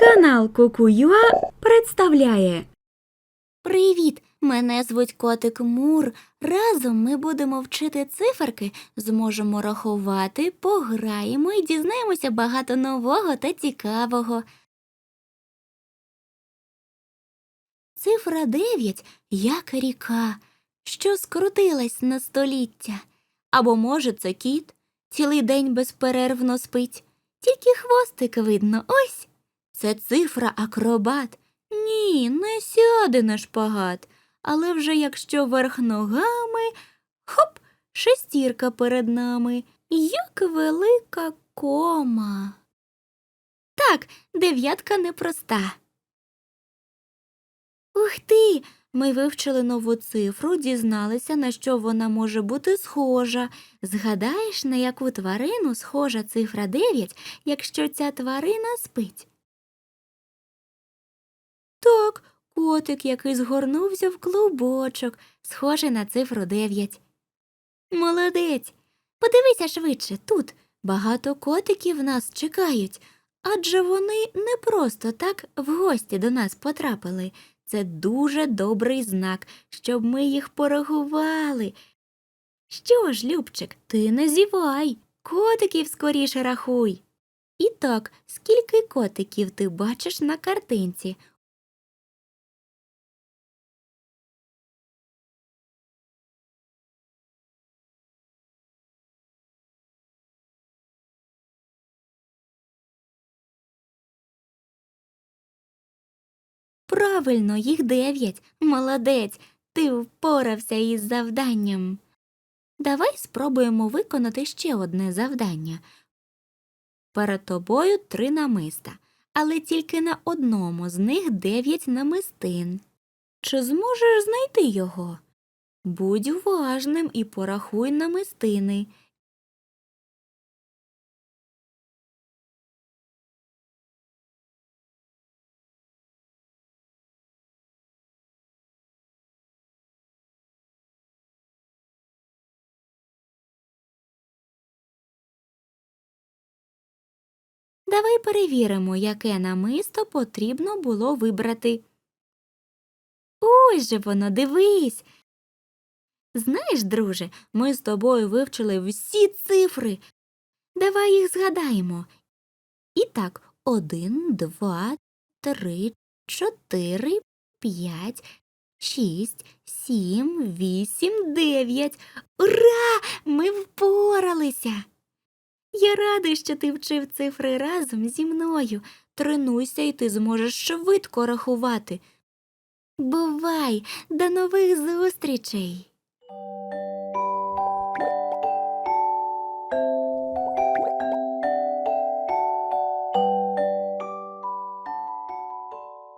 Канал Кукуюа представляє Привіт! Мене звуть котик Мур. Разом ми будемо вчити циферки, зможемо рахувати, пограємо і дізнаємося багато нового та цікавого. Цифра 9 як ріка, що скрутилась на століття. Або, може, це кіт, цілий день безперервно спить. Тільки хвостик видно, ось. Це цифра акробат. Ні, не сяде на шпагат. Але вже якщо верх ногами, хоп, шестірка перед нами, як велика кома. Так, дев'ятка непроста. Ух ти! Ми вивчили нову цифру, дізналися, на що вона може бути схожа. Згадаєш, на яку тварину схожа цифра 9, якщо ця тварина спить? Котик, який згорнувся в клубочок, схожий на цифру 9. Молодець. Подивися швидше, тут багато котиків нас чекають, адже вони не просто так в гості до нас потрапили. Це дуже добрий знак, щоб ми їх порахували. Що ж, Любчик, ти не зівай, котиків скоріше рахуй. І так, скільки котиків ти бачиш на картинці? Правильно, їх дев'ять. Молодець, ти впорався із завданням. Давай спробуємо виконати ще одне завдання. Перед тобою три намиста, але тільки на одному з них дев'ять намистин. Чи зможеш знайти його? Будь уважним і порахуй намистини. Давай перевіримо, яке намисто потрібно було вибрати. Ось же воно, дивись. Знаєш, друже, ми з тобою вивчили всі цифри. Давай їх згадаємо. І так, один, два, три, чотири, п'ять, шість, сім, вісім, дев'ять. Ура! Ми впоралися! Я радий, що ти вчив цифри разом зі мною. Тренуйся, і ти зможеш швидко рахувати. Бувай, до нових зустрічей!